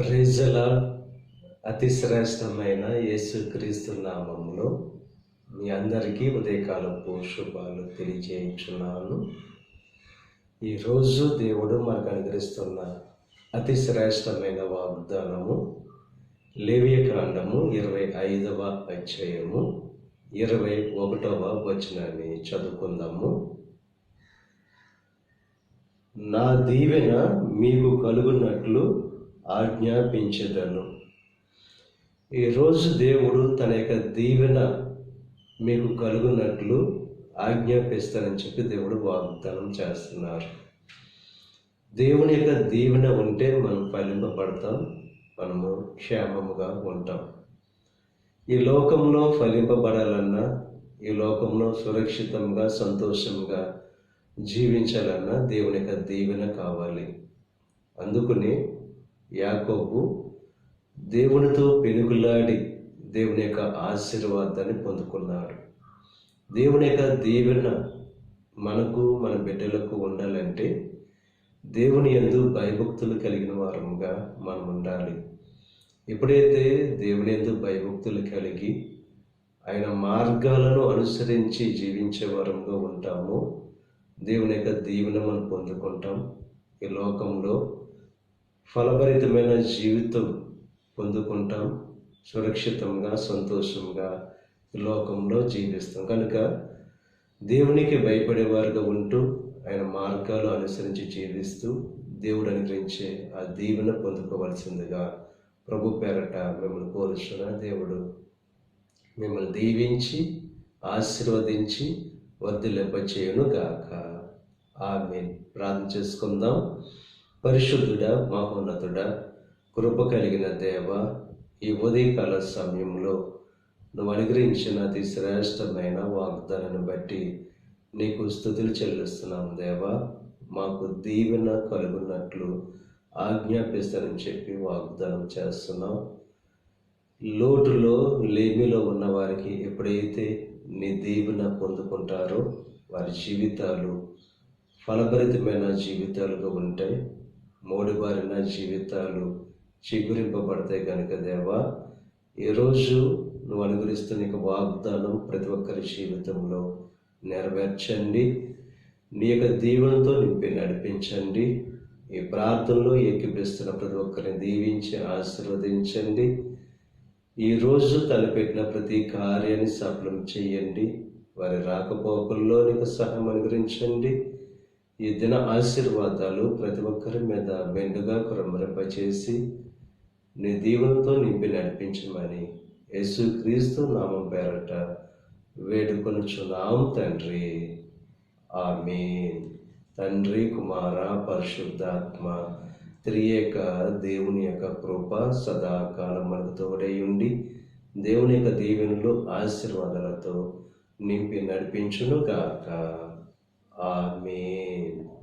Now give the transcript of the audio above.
ప్రజల అతి శ్రేష్టమైన యేసుక్రీస్తు నామములో మీ అందరికీ ఉదయకాలపు శుభాలు తెలియజేయించున్నాను ఈరోజు దేవుడు మనకు అనుగ్రహిస్తున్న అతి శ్రేష్టమైన వాగ్దానము లేవ్యకాండము ఇరవై ఐదవ అధ్యాయము ఇరవై ఒకటవ వచనాన్ని చదువుకుందాము. నా దీవెన మీకు కలుగున్నట్లు ఆజ్ఞాపించదను. ఈరోజు దేవుడు తన యొక్క దీవెన మీకు కలుగునట్లు ఆజ్ఞాపిస్తానని చెప్పి దేవుడు వాగ్దానం చేస్తున్నారు. దేవుని యొక్క దీవెన ఉంటే మనం ఫలింపబడతాం మనము క్షేమముగా ఉంటాం. ఈ లోకంలో ఫలింపబడాలన్నా ఈ లోకంలో సురక్షితంగా సంతోషంగా జీవించాలన్నా దేవుని యొక్క దీవెన కావాలి. అందుకని యాకోబు దేవునితో పెనుగులాడి దేవుని యొక్క ఆశీర్వాదాన్ని పొందుకున్నాడు. దేవుని యొక్క దీవెన మనకు మన బిడ్డలకు ఉండాలంటే దేవుని ఎందు భయభక్తులు కలిగిన వారముగా మనం ఉండాలి. ఎప్పుడైతే దేవుని ఎందు భయభక్తులు కలిగి ఆయన మార్గాలను అనుసరించి జీవించే వారంగా ఉంటామో దేవుని యొక్క దీవెన మనం పొందుకుంటాం. ఈ లోకంలో ఫలభరితమైన జీవితం పొందుకుంటాం. సురక్షితంగా సంతోషంగా లోకంలో జీవిస్తాం. కనుక దేవునికి భయపడేవారుగా ఉంటూ ఆయన మార్గాలు అనుసరించి జీవిస్తూ దేవుడు అనుగ్రహించే ఆ దీవెన పొందుకోవాల్సిందిగా ప్రభు పేరట మిమ్మల్ని కోరుచున్న దేవుడు మిమ్మల్ని దీవించి ఆశీర్వదించి వర్ధిల్లింపచేయును గాక ఆమె ప్రార్థన చేసుకుందాం. పరిశుద్ధుడ మహోన్నతుడ కృప కలిగిన దేవ ఈ ఉదయకాల సమయంలో నువ్వు అనుగ్రహించిన అతి శ్రేష్టమైన వాగ్దానాన్ని బట్టి నీకు స్థుతులు చెల్లిస్తున్నాం దేవా. మాకు దీవెన కలుగున్నట్లు ఆజ్ఞాపిస్తానని చెప్పి వాగ్దానం చేస్తున్నాం. లోటులో లేమిలో ఉన్న వారికి ఎప్పుడైతే నీ దీవెన పొందుకుంటారో వారి జీవితాలు ఫలభరితమైన జీవితాలుగా ఉంటాయి. మోడిబారిన జీవితాలు చిగురింపబడతాయి కనుక దేవా ఈరోజు నువ్వు అనుగ్రహిస్తున్న నీకు వాగ్దానం ప్రతి ఒక్కరి జీవితంలో నెరవేర్చండి. నీ యొక్క దీవెనతో నింపి నడిపించండి. ఈ ప్రార్థనలో ఏకీపిస్తున్న ప్రతి ఒక్కరిని దీవించి ఆశీర్వదించండి. ఈరోజు తలపెట్టిన ప్రతి కార్యాన్ని సఫలం చేయండి. వారి రాకపోకల్లో నీకు సహాయం అనుగ్రహించండి. ఈ దిన ఆశీర్వాదాలు ప్రతి ఒక్కరి మీద మెండుగా కురమరింపచేసి నీ దీవెనతో నింపి నడిపించమని యేసు క్రీస్తు నామం పేరట వేడుకొనుచున్నాం తండ్రి. ఆమె తండ్రి కుమార పరిశుద్ధాత్మ త్రియేక దేవుని యొక్క కృప సదాకాలం మనకు తోడై ఉండి దేవుని యొక్క దీవెనలు ఆశీర్వాదాలతో నింపి నడిపించును గాక Amen.